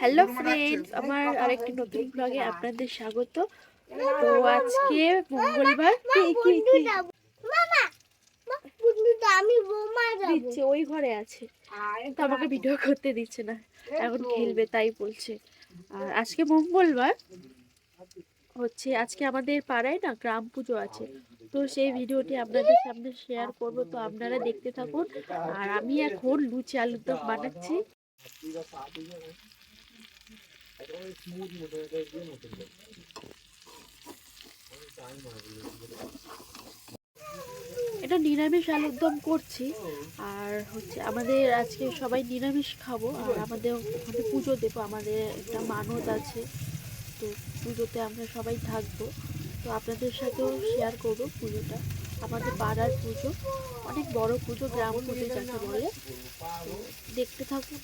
Hello friends, আমার আরেকটি নতুন ব্লগে আপনাদের স্বাগত। তো আজকে মঙ্গলবার দিচ্ছে, ওই ঘরে আছে। তো আমাকে ভিডিও করতে দিচ্ছে না, এখন খেলবে, তাই বলছে। আর আজকে মঙ্গলবার, হচ্ছে আজকে আমাদের পাড়ায় না গ্রাম পুজো আছে। তো সেই ভিডিওটি আপনাদের সামনে শেয়ার করব, তো আপনারা দেখতে থাকুন। আর আমি এখন লুচি আলুর দম বানাচ্ছি। এটা নিরামিষ আলুর দম করছি। আর হচ্ছে আমাদের আজকে সবাই নিরামিষ খাব। আর আমাদের ওখানে পুজো দেবো। আমাদের একটা মানত আছে। তো পুজোতে আমরা সবাই থাকব। তো আপনাদের সাথেও শেয়ার করব পুজোটা। আমাদের পাড়ার পুজো। অনেক বড় পুজো, গ্রাম পুজো যাকে বলে। দেখতে থাকুন।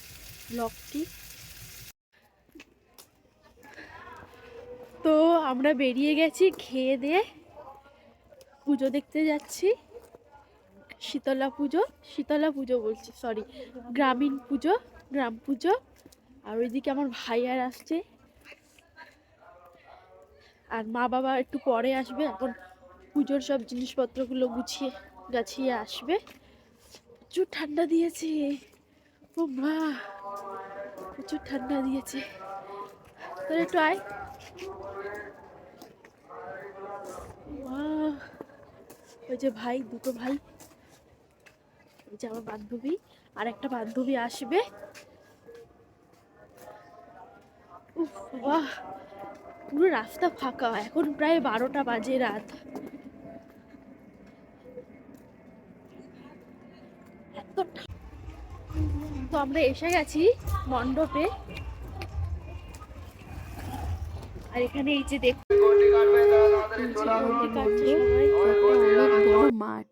ব্লগটি। তো আমরা বেরিয়ে গেছি, খেয়ে দিয়ে পুজো দেখতে যাচ্ছি। শীতলা পুজো শীতলা পুজো বলছি সরি গ্রামীণ পুজো, গ্রাম পুজো। আর ওইদিকে আমার ভাই আর আসছে। আর মা বাবা একটু পরে আসবে, এখন পুজোর সব জিনিসপত্রগুলো গুছিয়ে গাছিয়ে আসবে। প্রচুর ঠান্ডা দিয়েছে। ও মা। প্রচুর ঠান্ডা দিয়েছে। তোর একটু আয়। ওই যে ভাই, দুটো ভাই। ওই যে আমার বান্ধবী, আর একটা বান্ধবী আসবে। পুরো রাস্তা ফাঁকা, এখন প্রায় বারোটা বাজে রাত। তো আমরা এসে গেছি মণ্ডপে। আর এখানে এই যে দেখুন মাঠ।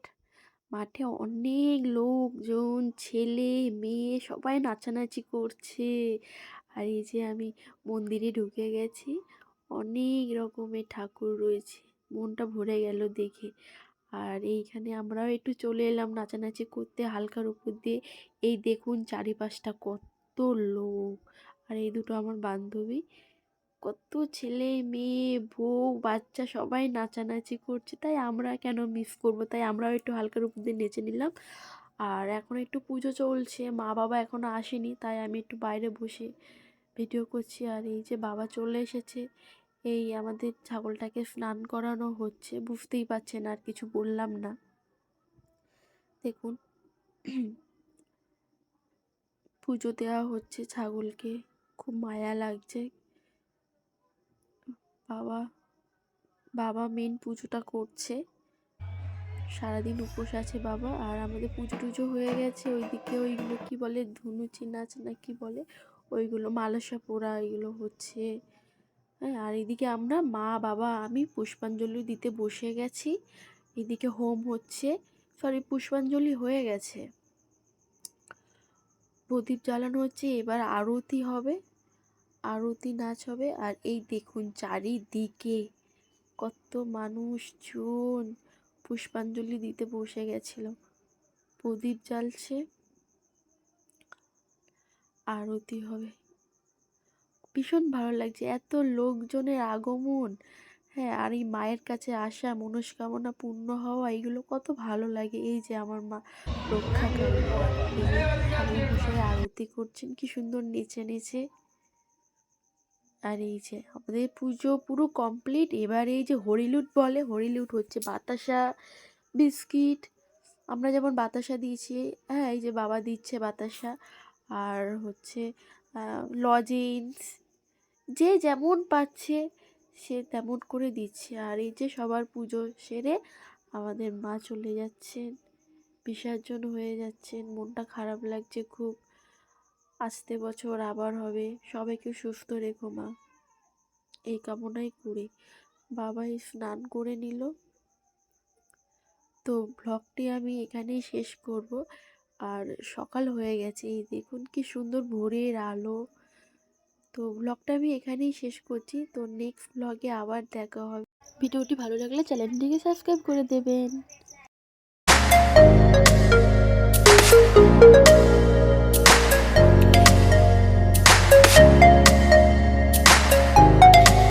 মাঠে অনেক লোকজন, ছেলে, মেয়ে সবাই নাচানাচি করছে। আর এই যে আমি মন্দিরে ঢুকে গেছি। অনেক রকমের ঠাকুর রয়েছে। মনটা ভরে গেল দেখে। আর এইখানে আমরাও একটু চলে এলাম নাচানাচি করতে হালকার উপর দিয়ে। এই দেখুন চারিপাশটা কত লোক। আর এই দুটো আমার বান্ধবী। কত ছেলে, মেয়ে, বউ, বাচ্চা সবাই নাচানাচি করছে। তাই আমরা কেন মিস করব? তাই আমরাও একটু হালকার উপর দিয়ে নেচে নিলাম। আর এখন একটু পুজো চলছে। মা বাবা এখনও আসেনি, তাই আমি একটু বাইরে বসে ভিডিও করছি। আর এই যে বাবা চলে এসেছে। এই আমাদের ছাগলটাকে স্নান করানো হচ্ছে, বুঝতেই পারছেন আর কিছু বললাম না। দেখুন, পুজো দেওয়া হচ্ছে ছাগলকে, খুব মায়া লাগছে। বাবা বাবা মেন পুজোটা করছে। সারাদিন উপোস আছে বাবা, আর আমাদের পুজো টুজো হয়ে গেছে। ওইদিকে ওইগুলো কি বলে ধুনুচি নাচ না কি বলে, ওইগুলো, মালসা পোড়া এগুলো হচ্ছে। হ্যাঁ আর এদিকে আমরা মা, বাবা, আমি পুষ্পাঞ্জলি দিতে বসে গেছি। এদিকে হোম হচ্ছে। সরি পুষ্পাঞ্জলি হয়ে গেছে। প্রদীপ জ্বালানো হচ্ছে, এবার আরতি হবে। আরতি, নাচ হবে। আর এই দেখুন চারিদিকে কত মানুষজন পুষ্পাঞ্জলি দিতে বসে গেছিল। প্রদীপ জ্বালছে। আরতি হবে। ভীষণ ভালো লাগছে। এত লোকজনের আগমন হ্যাঁ আর এই মায়ের কাছে আসা, মনস্কামনা পূর্ণ হওয়া, এগুলো কত ভালো লাগে। এই যে আমার মা রক্ষাকারী এই যে আরতি করছেন, কি সুন্দর নেচে নেচে। আর এই যে আমাদের পুজো পুরো কমপ্লিট এবার এই যে হরিলুট বলে, হরিলুট হচ্ছে বাতাসা, বিস্কিট, আমরা যেমন বাতাসা দিয়েছি হ্যাঁ এই যে বাবা দিচ্ছে বাতাসা, আর হচ্ছে লজেন্স যে যেমন পাচ্ছে সে তেমন করে দিচ্ছে। আর এই যে সবার পুজো সেরে আমাদের মা চলে যাচ্ছেন, বিসর্জন হয়ে যাচ্ছেন। মনটা খারাপ লাগছে খুব। আসতে বছর আবার হবে। সবাইকে সুস্থ রেখো মা। এই কামনাই করি। বাবাই স্নান করে নিল। তো ব্লগটি আমি এখানেই শেষ করব। আর সকাল হয়ে গেছে। এই দেখুন কি সুন্দর ভোরের আলো। তো ব্লগটা আমি এখানেই শেষ করছি। তো নেক্সট ব্লগে আবার দেখা হবে। ভিডিওটি ভালো লাগলে চ্যানেলটিকে সাবস্ক্রাইব করে দেবেন।